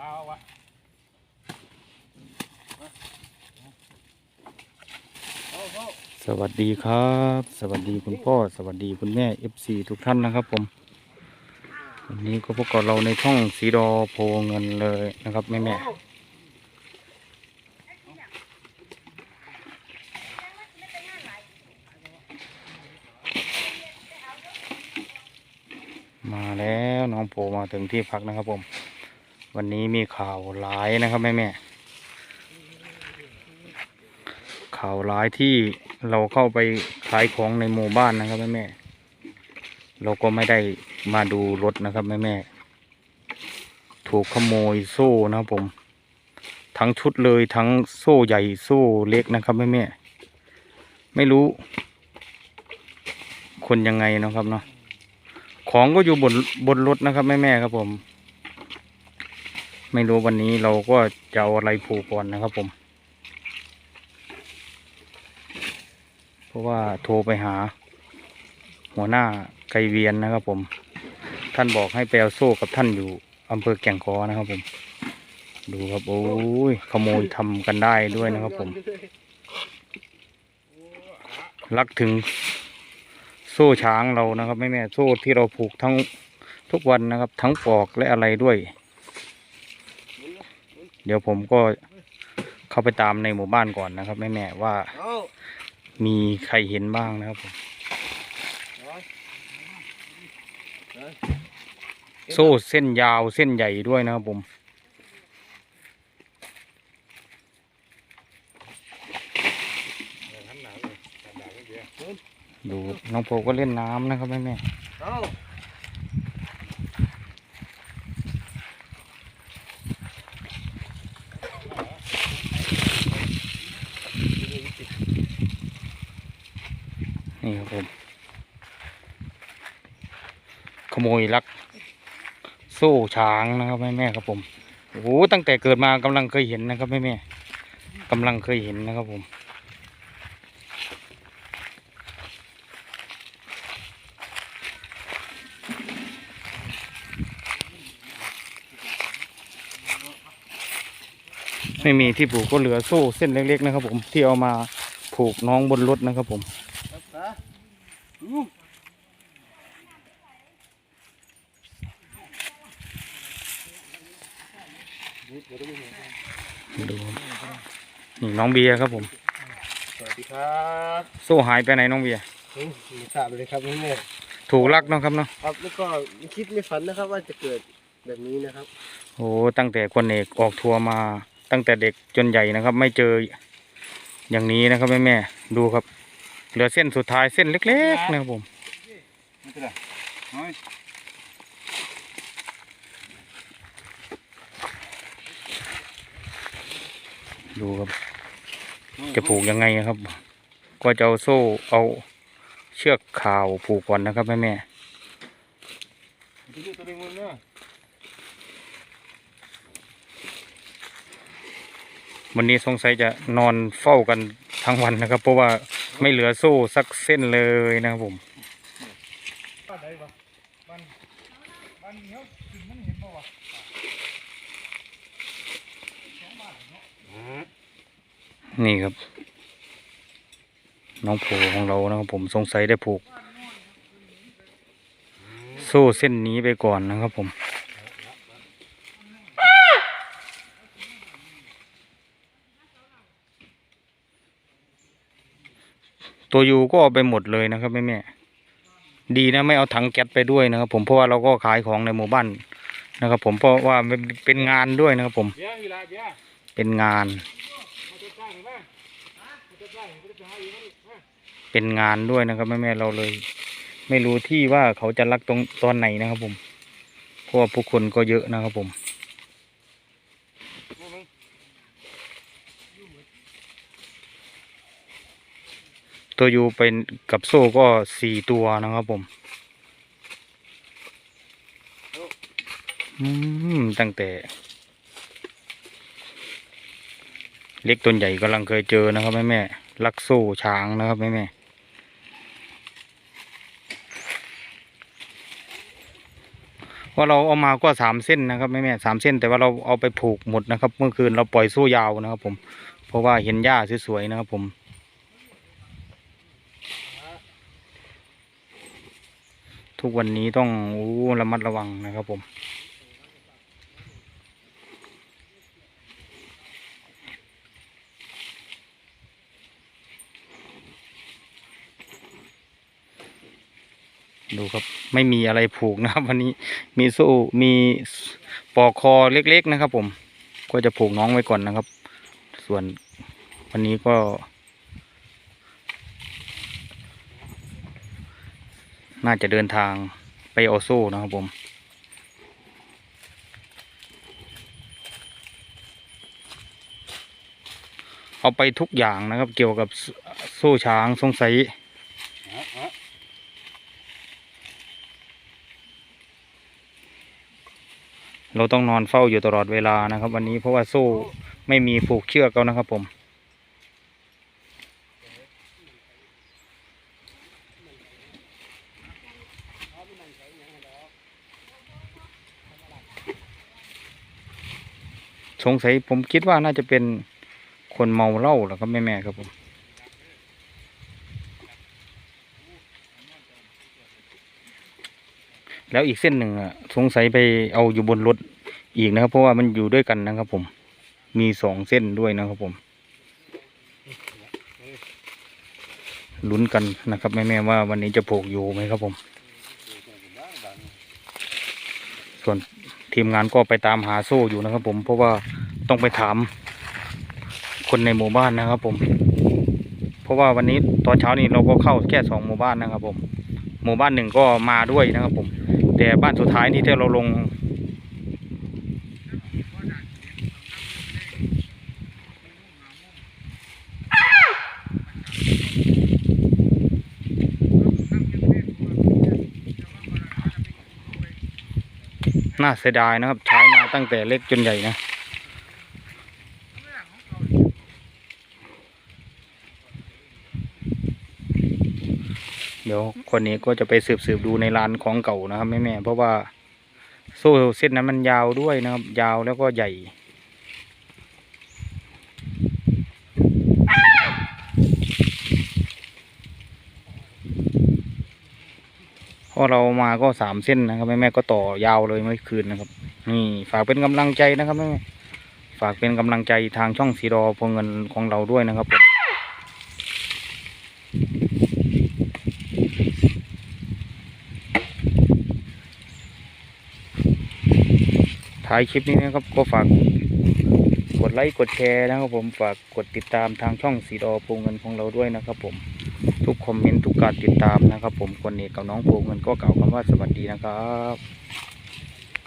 เอาวะสวัสดีครับ สวัสดีคุณพ่อ สวัสดีคุณแม่ FC ทุกท่านนะครับผม วันนี้ก็พบกับเราในช่องสีดอโพเงินเลยนะครับแม่แม่มาแล้วน้องโพมาถึงที่พักนะครับผม วันนี้มีข่าวร้ายนะครับแม่แม่ข่าวร้ายที่เราเข้าไปขายของในหมู่บ้านนะครับแม่แม่เราก็ไม่ได้มาดูรถนะครับแม่แม่ถูกขโมยโซ่นะครับผม ทั้งชุดเลยทั้งโซ่ใหญ่โซ่เล็กนะครับแม่แม่ไม่รู้ คนยังไงนะครับเนาะของก็อยู่บนบนรถนะครับแม่แม่ครับผม ไม่รู้วันนี้เราก็จะเอาอะไรผูกก่อนนะครับผม เพราะว่าโทรไปหา หัวหน้าไกเวียนนะครับผม ท่านบอกให้ไปเอาโซ่กับท่านอยู่อำเภอแก่งคอนะครับผม ดูครับโอ้ยขโมยทำกันได้ด้วยนะครับผมลักถึงโซ่ช้างเรานะครับแม่แม่โซ่ที่เราผูกทั้งทุกวันนะครับ ทั้งปอกและอะไรด้วย เดี๋ยวผมก็เข้าไปตามในหมู่บ้านก่อนนะครับแม่แม่ๆว่าเอามีใครเห็นบ้างนะครับผมโซ่เส้นยาวเส้นใหญ่ด้วยนะครับผมดูน้องโพก็เล่นน้ำนะครับแม่แม่ นี่ครับผม ขโมยลัก โซ่ช้างนะครับแม่แม่ๆครับผมโอ้โหตั้งแต่เกิดมากำลังเคยเห็นนะครับแม่แม่ๆกำลังเคยเห็นนะครับผมไม่มีที่ผูกก็เหลือโซ่เส้นเล็กๆนะครับผมที่เอามาผูกน้องบนรถนะครับผม ครับตาอืม ดูนี่น้องเบียร์ครับผม สวัสดีครับโซ่หายไปไหนน้องเบียร์อืมไม่ทราบเลยครับนี่เนี่ยถูกลักเนาะครับเนาะครับแล้วก็ไม่คิดไม่ฝันนะครับ ว่าจะเกิดแบบนี้นะครับ โอ้ตั้งแต่คนเอกออกทัวร์มา ตั้งแต่เด็กจนใหญ่นะครับ ไม่เจออย่างนี้นะครับแม่แม่ๆดูครับ เหลือเส้นสุดท้ายเส้นเล็กๆนะครับผม ไม่เป็นไรน้อย ดูครับ จะผูกยังไงครับ ก็จะเอาโซ่เอาเชือกข่าวผูกก่อนนะครับแม่แม่วันนี้สงสัยจะนอนเฝ้ากันทั้งวันนะครับ เพราะว่าไม่เหลือโซ่สักเส้นเลยนะครับผมบ้านไหนวะบ้านบ้านเนี้ยถึงมันเห็นป่าวะ นี่ครับ น้องโผของเรานะครับผมสงสัยได้ผูกโซ่เส้นนี้ไปก่อนนะครับผมตัวยูก็เอาไปหมดเลยนะครับแม่แม่ๆดีนะไม่เอาถังแก๊สไปด้วยนะครับ ผมเพราะว่าเราก็ขายของในหมู่บ้านนะครับ ผมเพราะว่ามันเป็นงานด้วยนะครับ ผมเบียร์อีลาเบียร์เป็นงานมาจะสร้าง เป็นงานด้วยนะครับแม่แม่เราเลย ไม่รู้ที่ว่าเขาจะรักตรงตอนไหนนะครับผมเพราะว่าผู้คนก็เยอะนะครับผมตัวยูเป็นกับโซ่ก็สี่ตัวนะครับผมอืมตั้งแต่ เล็กตัวใหญ่กำลังเคยเจอนะครับแม่แม่ลักโซ่ช้างนะครับแม่แม่เพราเราเอามาก็สามเส้นนะครับแม่แม่สามเส้น แต่ว่าเราเอาไปผูกหมดนะครับ เมื่อคืนเราปล่อยโซ่ยาวนะครับผม เพราะว่าเห็นหญ้าสวยๆนะครับผมทุกวันนี้ต้องอู้ระมัดระวังนะครับผม ดูครับไม่มีอะไรผูกนะครับ วันนี้มีโซ่มีปลอกคอเล็ก ๆนะครับ ผม ก็จะผูกน้องไว้ก่อนนะครับ ส่วนวันนี้ก็น่าจะเดินทางไปเอาโซนะครับผม เอาไปทุกอย่างนะครับ เกี่ยวกับโซ่ช้างสงสัย เราต้องนอนเฝ้าอยู่ตลอดเวลานะครับ วันนี้เพราะว่าโซ่ไม่มีผูกเชือกแล้วนะครับผมสงสัยผมคิดว่าน่าจะเป็นคนเมาเหล้าแหละครับแม่แม่ครับผม แล้วอีกเส้นหนึ่งอะสงสัยไปเอาอยู่บนรถอีกนะครับ เพราะว่ามันอยู่ด้วยกันนะครับผม มีสองเส้นด้วยนะครับผมลุ้นกันนะครับแม่แม่ๆว่าวันนี้จะโผกอยู่ไหมครับผม ส่วนทีมงานก็ไปตามหาโซ่อยู่นะครับผม เพราะว่าต้องไปถามคนในหมู่บ้านนะครับผม เพราะว่าวันนี้ตอนเช้านี้เราก็เข้าแค่สองหมู่บ้านนะครับผม หมู่บ้านหนึ่งก็มาด้วยนะครับผม แต่บ้านสุดท้ายนี่ที่เราลง น่าเสียดายนะครับ ใช้มาตั้งแต่เล็กจนใหญ่นะ ดี๋ยวคนนี้ก็จะไปสืบสืบดูในร้านของเก่านะครับแม่แม่เพราะว่าโซ่เส้นนั้นมันยาวด้วยนะครับ ยาวแล้วก็ใหญ่พอเรามาก็สามเส้นนะครับแม่แม่ก็ต่อยาวเลยเมื่อคืนนะครับนี่ฝากเป็นกำลังใจนะครับแม่ฝากเป็นกำลังใจทางช่องสีดอพวงเงินของเราด้วยนะครับผม ท้ายคลิปนี้นะครับ ก็ฝากกดไลค์กดแชร์นะครับผมฝากกดติดตามทางช่องสีดอโพเงินของเราด้วยนะครับ ผมทุกคอมเมนต์ทุกการติดตามนะครับ ผมคนนี้กับน้องโพเงินก็กล่าวคำว่าสวัสดีนะครับ